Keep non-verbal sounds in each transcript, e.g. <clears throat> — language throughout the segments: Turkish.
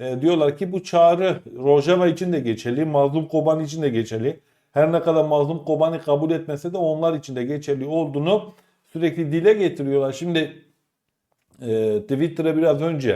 e, diyorlar ki bu çağrı Rojava için de geçerli, Mazlum Kobani için de geçerli. Her ne kadar Mazlum Kobani kabul etmese de onlar için de geçerli olduğunu sürekli dile getiriyorlar. Şimdi e, Twitter'a biraz önce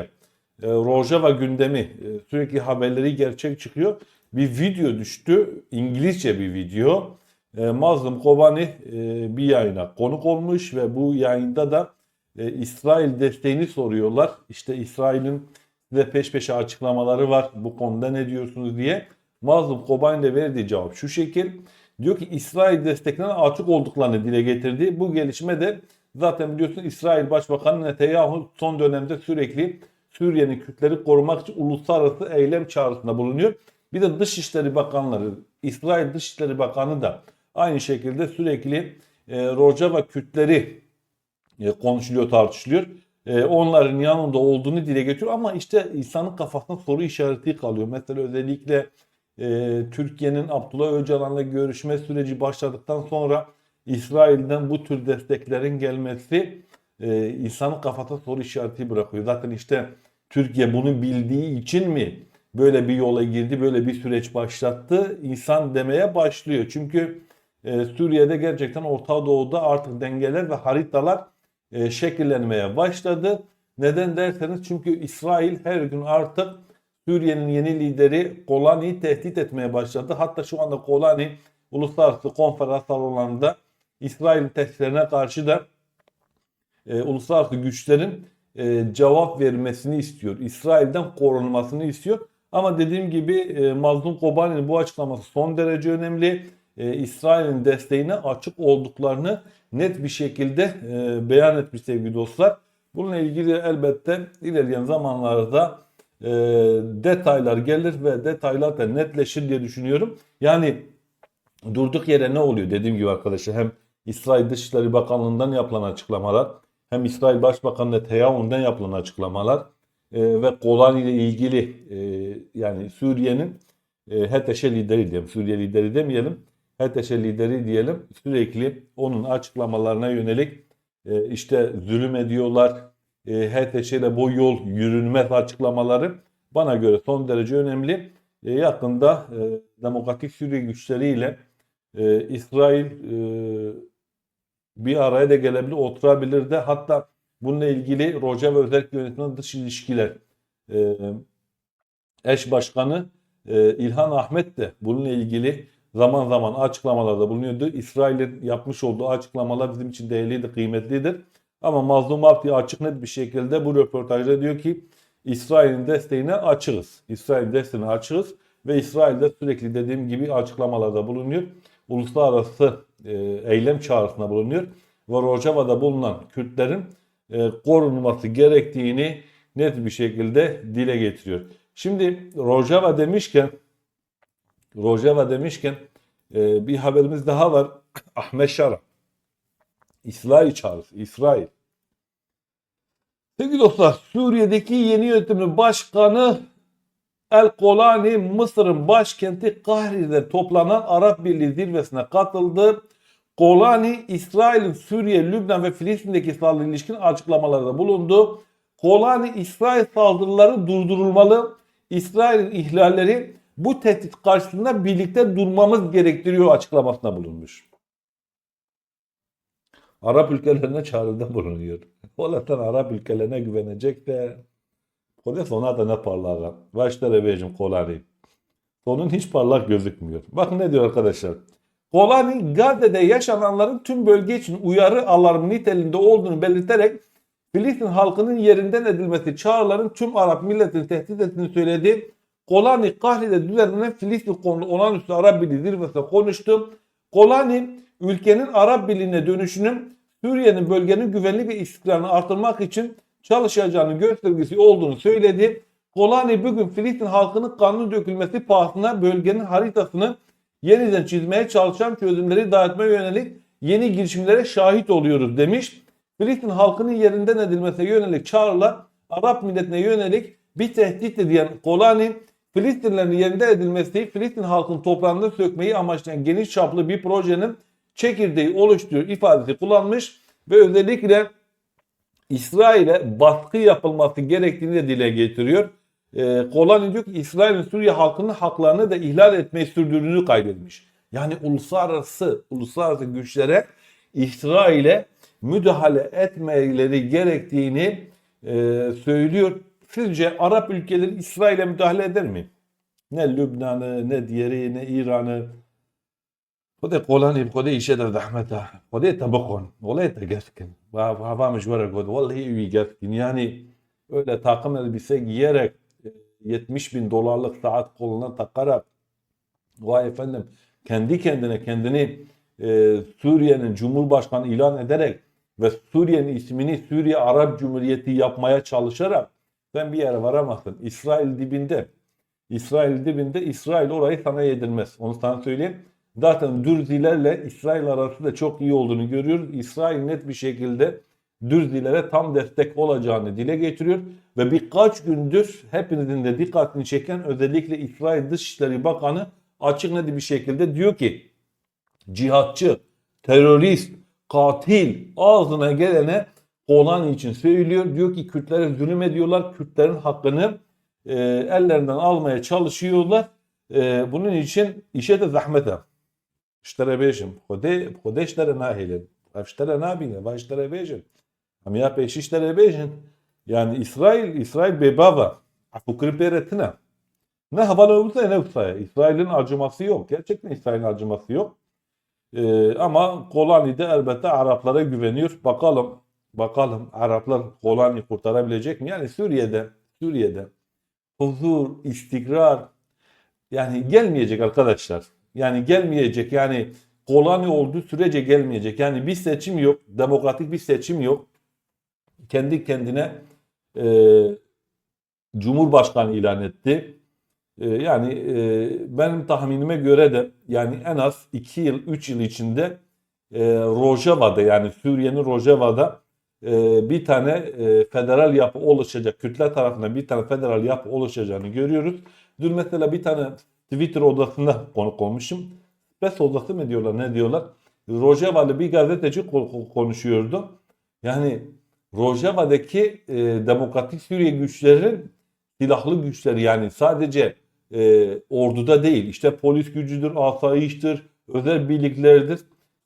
e, Rojava gündemi e, sürekli haberleri gerçek çıkıyor. Bir video düştü. İngilizce bir video. E, Mazlum Kobani e, bir yayına konuk olmuş ve bu yayında da e, İsrail desteğini soruyorlar. İşte İsrail'in size peş peşe açıklamaları var. Bu konuda ne diyorsunuz diye. Mazlum Kobani de verdiği cevap şu şekil. Diyor ki İsrail desteklerine açık olduklarını dile getirdi. Bu gelişme de zaten biliyorsun İsrail Başbakanı Netanyahu son dönemde sürekli Suriye'nin Kürtleri korumak için uluslararası eylem çağrısında bulunuyor. Bir de Dışişleri Bakanları, İsrail Dışişleri Bakanı da aynı şekilde sürekli e, Rojava Kürtleri e, konuşuluyor, tartışılıyor. E, onların yanında olduğunu dile getiriyor ama işte insanın kafasında soru işareti kalıyor. Mesela özellikle e, Türkiye'nin Abdullah Öcalan'la görüşme süreci başladıktan sonra İsrail'den bu tür desteklerin gelmesi e, insanın kafasına soru işareti bırakıyor. Zaten işte Türkiye bunu bildiği için mi böyle bir yola girdi, böyle bir süreç başlattı? İnsan demeye başlıyor. Çünkü e, Suriye'de gerçekten Orta Doğu'da artık dengeler ve haritalar e, şekillenmeye başladı. Neden derseniz çünkü İsrail her gün artık Suriye'nin yeni lideri Golani'yi tehdit etmeye başladı. Hatta şu anda Golani uluslararası konferans salonlarında İsrail'in tehditlerine karşı da e, uluslararası güçlerin e, cevap vermesini istiyor. İsrail'den korunmasını istiyor. Ama dediğim gibi e, Mazlum Kobani'nin bu açıklaması son derece önemli. E, İsrail'in desteğine açık olduklarını net bir şekilde e, beyan etmiş sevgili dostlar. Bununla ilgili elbette ilerleyen zamanlarda e, detaylar gelir ve detaylar da netleşir diye düşünüyorum. Yani durduk yere ne oluyor dediğim gibi arkadaşlar hem İsrail Dışişleri Bakanlığı'ndan yapılan açıklamalar hem İsrail Başbakanı Netanyahu'ndan yapılan açıklamalar e, ve Golani ile ilgili e, yani Suriye'nin e, HTŞ lideri diyelim, Suriye lideri demeyelim, HTŞ lideri diyelim sürekli onun açıklamalarına yönelik e, işte zulüm ediyorlar, e, HTŞ ile bu yol yürünmez açıklamaları bana göre son derece önemli. E, yakında e, Demokratik Suriye güçleriyle e, İsrail e, bir araya da gelebilir, oturabilir de hatta bununla ilgili Rojava Özellik Yönetimi Dış İlişkiler e, eş başkanı e, İlhan Ahmet de bununla ilgili zaman zaman açıklamalarda bulunuyordu. İsrail'in yapmış olduğu açıklamalar bizim için değerliydi, kıymetlidir. Ama Mazlum Abdi açık net bir şekilde bu röportajda diyor ki İsrail'in desteğine açığız. İsrail'in desteğine açığız ve İsrail'de sürekli dediğim gibi açıklamalarda bulunuyor. Uluslararası e, eylem çağrısında bulunuyor. Ve Rojava'da bulunan Kürtlerin e, korunması gerektiğini net bir şekilde dile getiriyor. Şimdi Rojava demişken Rojava demişken e, bir haberimiz daha var. <clears throat> Ahmet Şara. İsrail çağrısı. İsrail. Sevgili dostlar Suriye'deki yeni yönetimin başkanı El Kolani Mısır'ın başkenti Kahri'de toplanan Arap Birliği zirvesine katıldı. Kolani İsrail'in Suriye, Lübnan ve Filistin'deki saldırı ilişkin açıklamalarda bulundu. Kolani İsrail saldırıları durdurulmalı. İsrail'in ihlalleri bu tehdit karşısında birlikte durmamız gerektiriyor açıklamasında bulunmuş. Arap ülkelerine çağrıda bulunuyor. Allah'tan Arap ülkelerine güvenecek de Kole sona da ne parlağa. Başlara vereceğim Kolani. Sonun hiç parlak gözükmüyor. Bakın ne diyor arkadaşlar. Kolani Gazze'de yaşananların tüm bölge için uyarı alarmı niteliğinde olduğunu belirterek Filistin halkının yerinden edilmesi çağrıların tüm Arap milletini tehdit ettiğini söyledi. Kolani Kahri'de düzenlenen Filistin konulu olağanüstü Arap Birliği zirvesinde konuştu. Kolani ülkenin Arap Birliği'ne dönüşünün Suriye'nin bölgenin güvenlik ve istikrarını artırmak için çalışacağını göstergesi olduğunu söyledi. Kolani bugün Filistin halkının kanlı dökülmesi pahasına bölgenin haritasını yeniden çizmeye çalışan çözümleri dağıtmaya yönelik yeni girişimlere şahit oluyoruz demiş. Filistin halkının yerinden edilmesine yönelik çağrılar Arap milletine yönelik bir tehdittir diyen Kolani, Filistinlerin yerinde edilmesi, Filistin halkının toprağını sökmeyi amaçlayan geniş çaplı bir projenin çekirdeği oluşturuyor ifadesi kullanmış ve özellikle İsrail'e baskı yapılması gerektiğini de dile getiriyor. e, Kolani diyor ki İsrail'in Suriye halkının haklarını da ihlal etmeyi sürdürdüğünü kaydetmiş. Yani uluslararası uluslararası güçlere İsrail'e müdahale etmeleri gerektiğini e, söylüyor. Sizce Arap ülkeleri İsrail'e müdahale eder mi? Ne Lübnan'ı, ne diğeri, ne İran'ı. خذي قولاني خذي يشد زحمتها خذي تبقون والله تقسكن hava مجبرة قد والله يقسكن yani öyle takım elbise giyerek e, 70 bin dolarlık saat koluna takarak vay efendim kendi kendine kendini e, Suriye'nin Cumhurbaşkanı ilan ederek ve Suriye'nin ismini Suriye Arap Cumhuriyeti yapmaya çalışarak sen bir yere varamazsın. İsrail dibinde. İsrail dibinde İsrail orayı sana yedirmez. Onu sana söyleyeyim. Zaten Dürzilerle İsrail arasında çok iyi olduğunu görüyoruz. İsrail net bir şekilde Dürzilere tam destek olacağını dile getiriyor. Ve birkaç gündür hepinizin de dikkatini çeken özellikle İsrail Dışişleri Bakanı açık net bir şekilde diyor ki cihatçı, terörist, katil ağzına gelene olan için söylüyor. Diyor ki Kürtlere zulüm ediyorlar. Kürtlerin hakkını e, ellerinden almaya çalışıyorlar. E, bunun için işe de zahmete. İşlere beşim. Hode işlere nahilin. İşlere nabine. Ve beşim. Ama ya peş işlere beşim. Yani İsrail, İsrail bebava. Afukri beretine. Ne havalı olursa ne olursa. İsrail'in acıması yok. Gerçekten İsrail'in acıması yok. Ee, ama Kolani'de elbette Araplara güveniyor. Bakalım bakalım Araplar Golani kurtarabilecek mi yani Suriye'de Suriye'de huzur istikrar yani gelmeyecek arkadaşlar yani gelmeyecek. Yani Golani olduğu sürece gelmeyecek. Yani bir seçim yok. Demokratik bir seçim yok. Kendi kendine e, Cumhurbaşkanı ilan etti. E, yani e, benim tahminime göre de yani en az 2 yıl 3 yıl içinde e, Rojava'da yani Suriye'nin Rojava'da e, bir tane e, federal yapı oluşacak. Kürtler tarafından bir tane federal yapı oluşacağını görüyoruz. Dün mesela bir tane Twitter odasında <laughs> konuk olmuşum. Spes odası mı diyorlar ne diyorlar? Rojava'lı bir gazeteci ko- konuşuyordu. Yani Rojava'daki e, Demokratik Suriye güçlerin silahlı güçleri yani sadece e, orduda değil işte polis gücüdür, asayiştir, özel birliklerdir.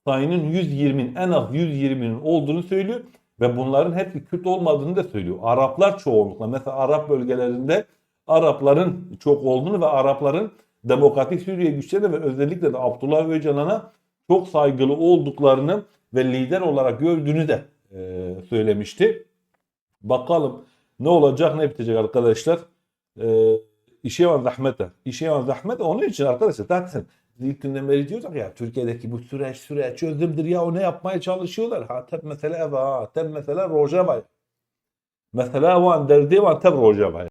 Sayının 120'nin en az 120'nin olduğunu söylüyor ve bunların hepsi Kürt olmadığını da söylüyor. Araplar çoğunlukla mesela Arap bölgelerinde Arapların çok olduğunu ve Arapların Demokratik Suriye güçlerine ve özellikle de Abdullah Öcalan'a çok saygılı olduklarını ve lider olarak gördüğünü de e, söylemişti. Bakalım ne olacak ne bitecek arkadaşlar. E, işe var zahmete. İşe var zahmete onun için arkadaşlar zaten ilk günden beri diyoruz ya Türkiye'deki bu süreç süreç çözümdür ya o ne yapmaya çalışıyorlar. Ha tep mesela eva, tep mesela Rojava. Mesela van derdi van tep Rojava.